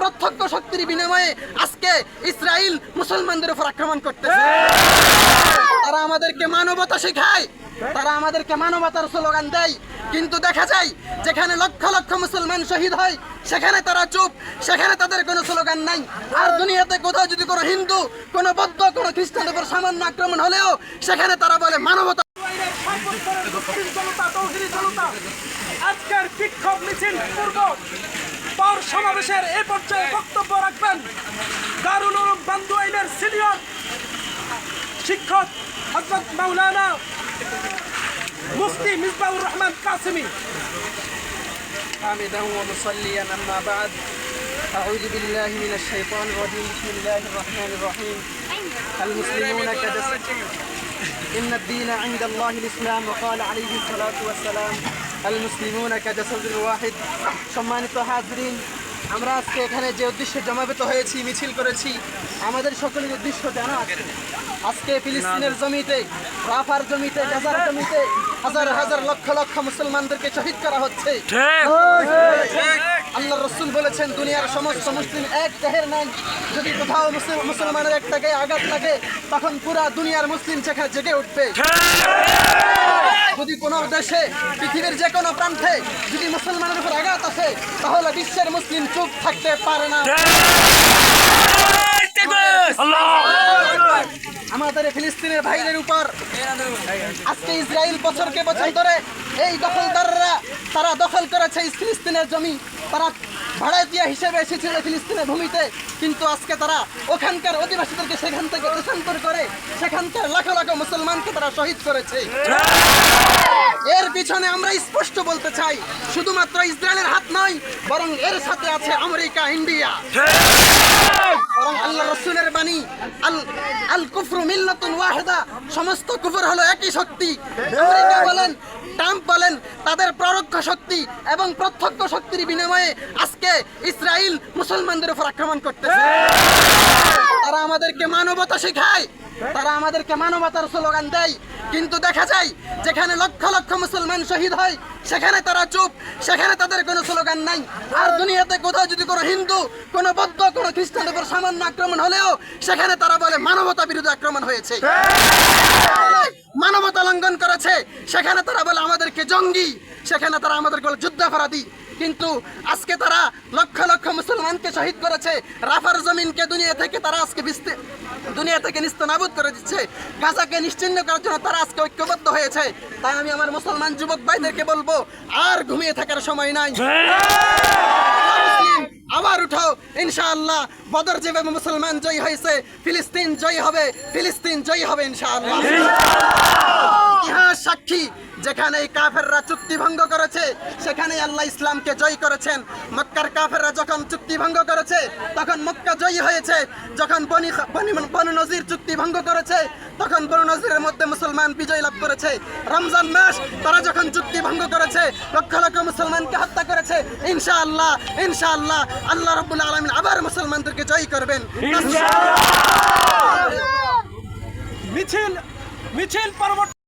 প্রত্যক্ষ শক্তির বিনিময়ে আজকে ইসরায়েল মুসলমানদের উপর আক্রমণ করতেছে। তারা আমাদেরকে মানবতা শেখায়, তারা আমাদেরকে মানবতার স্লোগান দেয়। কিন্তু দেখা যায়, যেখানে লক্ষ লক্ষ মুসলমান শহীদ হয়, সেখানে তারা চুপ, সেখানে তাদের কোনো স্লোগান নাই। আর দুনিয়াতে কোথাও যদি কোনো হিন্দু, কোনো বৌদ্ধ, কোনো খ্রিস্টানের উপর সামান্য আক্রমণ হলেও, সেখানে তারা বলে মানবতা আজকের বিক্ষোভ মিছিল পূর্ব। পর সমাবেশের এ পর্যায়ে বক্তব্য রাখবেন দারুল উলুম বান্দু আইনের সিনিয়র শিক্ষক হজরত মাওলানা মুফতি মিসবাউর রহমান কাসিমি حامدا ومصليا أما بعد أعوذ بالله من الشيطان الرجيم بسم الله الرحمن الرحيم المسلمون كجسد إن الدين عند الله الإسلام وقال عليه الصلاة والسلام المسلمون كجسد واحد সম্মানিত হাজরিন আমরা আজকে এখানে যে উদ্দেশ্যে জমাবেত হয়েছি মিছিল করেছি আমাদের সকলের উদ্দেশ্য জানা আছে। আজকে ফিলিস্তিনের জমিতে রাফার জমিতে গাজার জমিতে হাজার হাজার লক্ষ লক্ষ মুসলমানদেরকে শহীদ করা হচ্ছে। আল্লাহ রসুল বলেছেন দুনিয়ার সমস্ত মুসলিম এক দেহের নাই। যদি কোথাও মুসলমানের একটাকে আঘাত লাগে তখন পুরা দুনিয়ার মুসলিম সেখানে জেগে উঠবে। যদি কোনো দেশে, পৃথিবীর যে কোনো প্রান্তে যদি মুসলমানের উপর আঘাত আসে, তাহলে বিশ্বের মুসলিম চুপ থাকতে পারে না। আমাদের ফিলিস্তিনের ভাইদের উপর আজকে ইসরায়েল বছরকে বছর ধরে এই দখলদাররা, তারা দখল করেছে ফিলিস্তিনের জমি। তারা ভাড়াটিয়া হিসেবে এসেছিল ফিলিস্তিনের ভূমিতে। কিন্তু আজকে তারা ওখানকার অধিবাসীদেরকে সেখান থেকে দেশান্তর করে সেখানকার লাখো লাখো মুসলমানকে তারা শহীদ করেছে। এর পিছনে আমরা স্পষ্ট বলতে চাই, শুধুমাত্র ইসরায়েলের হাত নয়, বরং এর সাথে আছে আমেরিকা, ইন্ডিয়া। বরং আল্লাহ রসুলের বাণী, আল আল কুফরু মিল্লাতুন ওয়াহিদা, সমস্ত কুফর হলো একই শক্তি। আমেরিকা বলেন, ট্রাম্প বলেন, তাদের পরোক্ষ শক্তি এবং প্রত্যক্ষ শক্তির বিনিময়ে আজকে ইসরায়েল মুসলমানদের উপর আক্রমণ করতেছে। তারা আমাদেরকে মানবতা শেখায়। তারা আমাদেরকে মানবতার স্লোগান দেয়। কিন্তু দেখা যায়, যেখানে লক্ষ লক্ষ মুসলমান শহীদ হয়, সেখানে তারা চুপ, সেখানে তাদের কোনো স্লোগান নাই। আর দুনিয়াতে কোথাও যদি কোনো হিন্দু, কোনো বৌদ্ধ, কোনো খ্রিস্টানের উপর সামান্য আক্রমণ হলেও, সেখানে তারা বলে মানবতা বিরোধী আক্রমণ হয়েছে। মানবতা লঙ্ঘন করেছে, সেখানে তারা বলে আমাদেরকে জঙ্গি, সেখানে তারা আমাদেরকে বলে যুদ্ধাপরাধী। কিন্তু আজকে তারা লক্ষ লক্ষ মুসলমানকে শহীদ করেছে। রাফার জমিনকে দুনিয়া থেকে তারা আজকে বিস্তি- দুনিয়া থেকে নিস্তনাবুদ করে দিচ্ছে। গাজাকে নিশ্চিন্ন করার জন্য তারা আজকে ঐক্যবদ্ধ হয়েছে। তাই আমি আমার মুসলমান যুবক ভাইদেরকে বলব আর ঘুমিয়ে থাকার সময় নাই। আবার উঠাও। ইনশাআল্লাহ বদর যেভাবে মুসলমান জয়ী হয়েছে ফিলিস্তিন জয়ী হবে ফিলিস্তিন জয়ী হবে ইনশাআল্লাহ। ইতিহাস সাক্ষী। যেখানে এই কাফেররা চুক্তি ভঙ্গ করেছে সেখানে আল্লাহ ইসলামকে জয় করেছেন। মক্কার কাফেররা যখন চুক্তি ভঙ্গ করেছে তখন মক্কা জয়ী হয়েছে। যখন বনি বনি- নজির চুক্তি ভঙ্গ করেছে তখন বনু নজিরের মধ্যে মুসলমান বিজয় লাভ করেছে। রমজান মাস তারা যখন চুক্তি ভঙ্গ করেছে লক্ষ লক্ষ মুসলমানকে হত্যা করেছে ইনশাআল্লাহ ইনশাআল্লাহ আল্লাহ রব্বুল আলমিন আবার মুসলমানদেরকে জয় করবেন। মিছিল মিছিল পরবর্তী